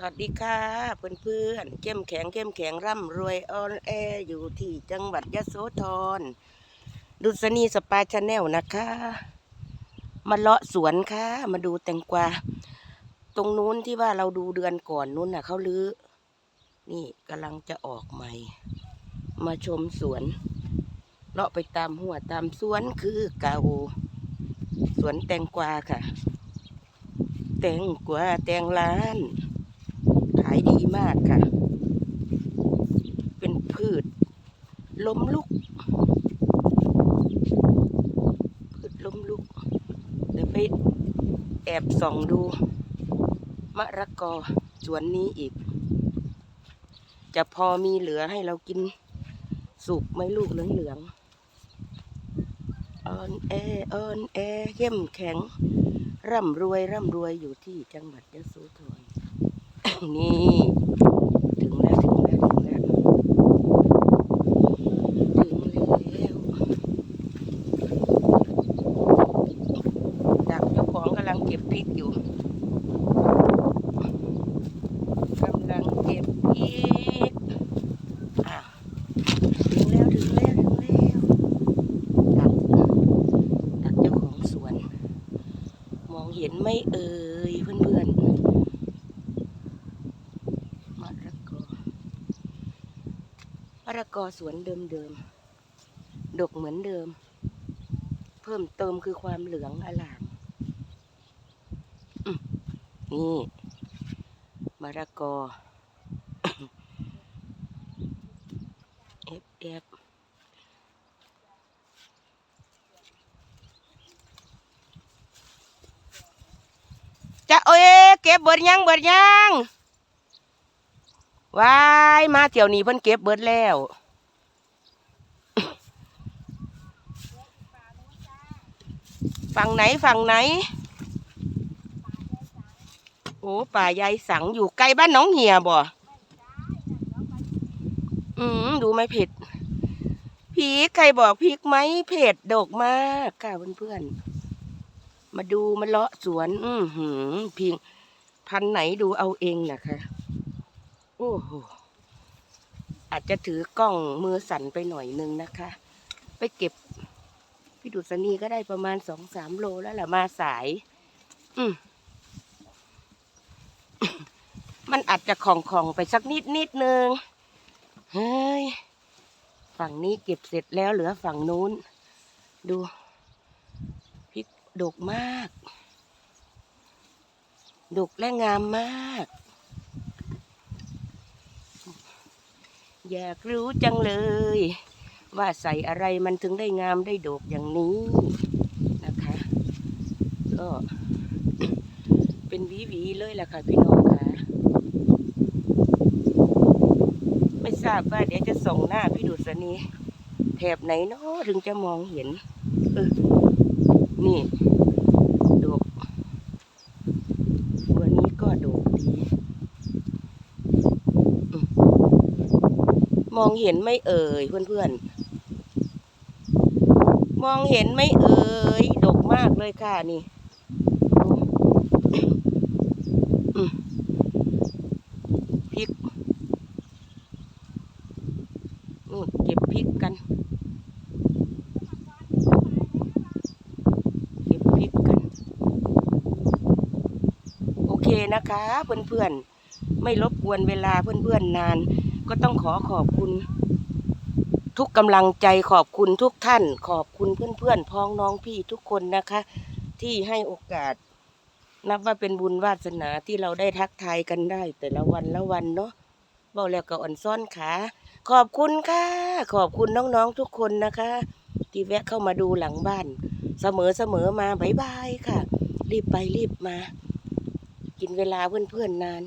สวัสดีค่ะเพื่อนเพื่อนเข้มแข็งเข้มแข็งร่ำรวยออนแออยู่ที่จังหวัดยะโสธรดุษณีสปาชาแนลนะคะ มาเลาะสวนค่ะ มาดูแตงกวาตรงนู้นที่ว่าเราดูเดือนก่อนนู้นน่ะเขาลื้อนี่กำลังจะออกใหม่ มาชมสวนเลาะไปตามหัวตามสวนคือเก่าสวนแตงกวาค่ะ แตงกวาแตงล้านายดีมากค่ะ เป็นพืชล้มลุก พืชล้มลุก เดี๋ยวไปแอบส่องดู มะระกอสวนนี้อีก จะพอมีเหลือให้เรากินสุกไหมลูกเหลืองๆออนแอออนแอเข้มแข็ง ร่ำรวย ร่ำรวยอยู่ที่จังหวัดยะโสธร นี่ ถึงแล้ว ถึงแล้ว ถึงแล้ว ถึงแล้วดักเจ้าของกำลังเก็บพริกอยู่กำลังเก็บพริกอะถึงแล้ว ถึงแล้ว ถึงแล้วดักดักเจ้าของสวน มองเห็นไหม่เอ่ยเพื่อนๆ มะระกอ มะระกอสวนเดิมๆ ดกเหมือนเดิม เพิ่มเติมคือความเหลืองอลามนี่มะระกอเอฟเอฟจะเอ้ยเก็บเบิดยังเบิดยัง วายมาเที่ยวนี้เพิ่นเก็บเบิดแล้วฝั่งไหนฝั่งไหน โอ้ป่ายายสังอยู่ใกล้บ้านน้องเหียบ่อืมดูไหมเผ็ดพริกใครบอกพริกไหมเผ็ดดกมากค่ะเพื่อนๆมาดูมาเลาะสวน อือหือพิงพันไหนดูเอาเองนะคะ โอ้โหอาจจะถือกล้องมือสั่นไปหน่อยนึงนะคะ ไปเก็บ พี่ดุษณีก็ได้ประมาณสองสามโลแล้วล่ะมาสาย อืมมันอาจจะของของๆไปสักนิดนิดนึง เฮ้ย ฝั่งนี้เก็บเสร็จแล้วเหลือฝั่งนู้น ดูพริกดกมาก ดกและงามมาก อยากรู้จังเลย ว่าใส่อะไรมันถึงได้งามได้โดกอย่างนี้นะคะ ก็เป็นหวีเลยแหละค่ะพี่น้องค่ะ ไม่ทราบว่าเดี๋ยวจะส่งหน้าพี่ดุษณีแถบไหนเนาะถึงจะมองเห็น เออ นี่ดกตัวนี้ก็ดกดี มองเห็นไม่เอ่ยเพื่อนๆ มองเห็นไม่เอ่ยดกมากเลยค่ะนี่พริกนู่นเก็บพริกกัน เก็บพริกกัน โอเคนะคะ เพื่อนๆ ไม่รบกวนเวลาเพื่อนๆนาน ก็ต้องขอขอบคุณ ทุกกำลังใจขอบคุณทุกท่าน ขอบคุณเพื่อนๆพ้องน้องพี่ทุกคนนะคะ ที่ให้โอกาส นับว่าเป็นบุญวาสนาที่เราได้ทักทายกันได้ แต่ละวันละวันเนาะบอกแล้วก็อ่อนซ่อนขาขอบคุณค่ะ ขอบคุณน้องๆทุกคนนะคะ ที่แวะเข้ามาดูหลังบ้าน เสมอเสมอมาบายบายค่ะ รีบไปรีบมา กินเวลาเพื่อนๆนาน